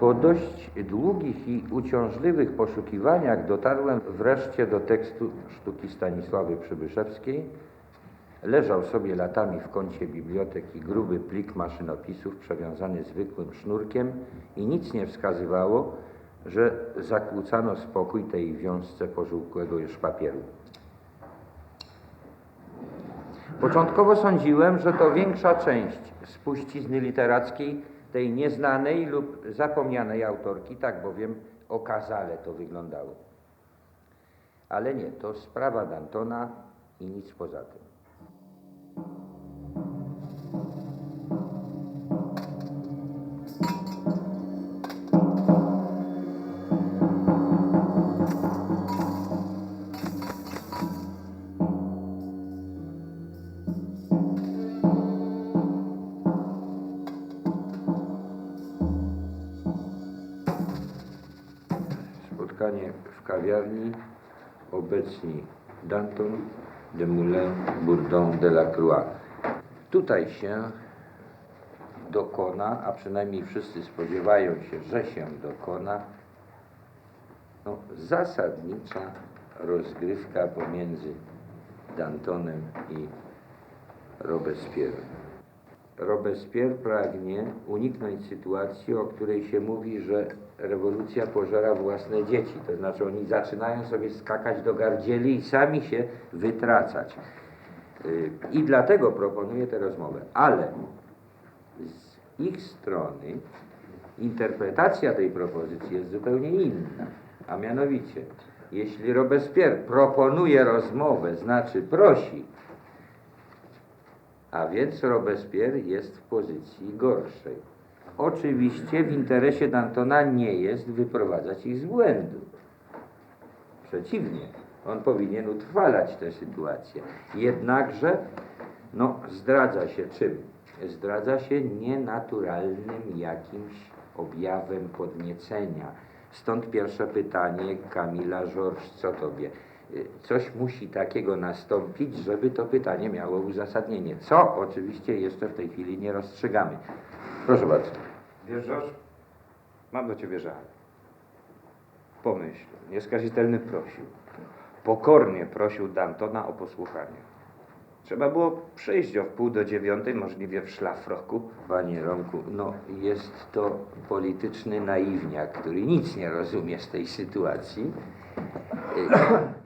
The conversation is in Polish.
Po dość długich i uciążliwych poszukiwaniach dotarłem wreszcie do tekstu sztuki Stanisławy Przybyszewskiej. Leżał sobie latami w kącie biblioteki gruby plik maszynopisów przewiązany zwykłym sznurkiem i nic nie wskazywało, że zakłócano spokój tej wiązce pożółkłego już papieru. Początkowo sądziłem, że to większa część spuścizny literackiej tej nieznanej lub zapomnianej autorki, tak bowiem okazale to wyglądało. Ale nie, to sprawa Dantona i nic poza tym. Spotkanie w kawiarni. Obecni Danton, de Moulin, Bourdon, de la Croix. Tutaj się dokona, a przynajmniej wszyscy spodziewają się, że się dokona, no, zasadnicza rozgrywka pomiędzy Dantonem i Robespierrem. Robespierre pragnie uniknąć sytuacji, o której się mówi, że rewolucja pożera własne dzieci. To znaczy oni zaczynają sobie skakać do gardzieli i sami się wytracać. Y, I dlatego proponuję tę rozmowę. Ale z ich strony interpretacja tej propozycji jest zupełnie inna. A mianowicie, jeśli Robespierre proponuje rozmowę, znaczy prosi, a więc Robespierre jest w pozycji gorszej. Oczywiście w interesie Dantona nie jest wyprowadzać ich z błędu. Przeciwnie, on powinien utrwalać tę sytuację. Jednakże, no, zdradza się czym? Zdradza się nienaturalnym jakimś objawem podniecenia. Stąd pierwsze pytanie Kamila Żorż, co tobie? Coś musi takiego nastąpić, żeby to pytanie miało uzasadnienie. Co oczywiście jeszcze w tej chwili nie rozstrzygamy. Proszę bardzo. George, mam do ciebie żal. Pomyśl, nieskazitelny prosił, pokornie prosił Dantona o posłuchanie. Trzeba było przyjść o wpół do dziewiątej, możliwie w szlafroku. Panie Romku, no jest to polityczny naiwniak, który nic nie rozumie z tej sytuacji. Y,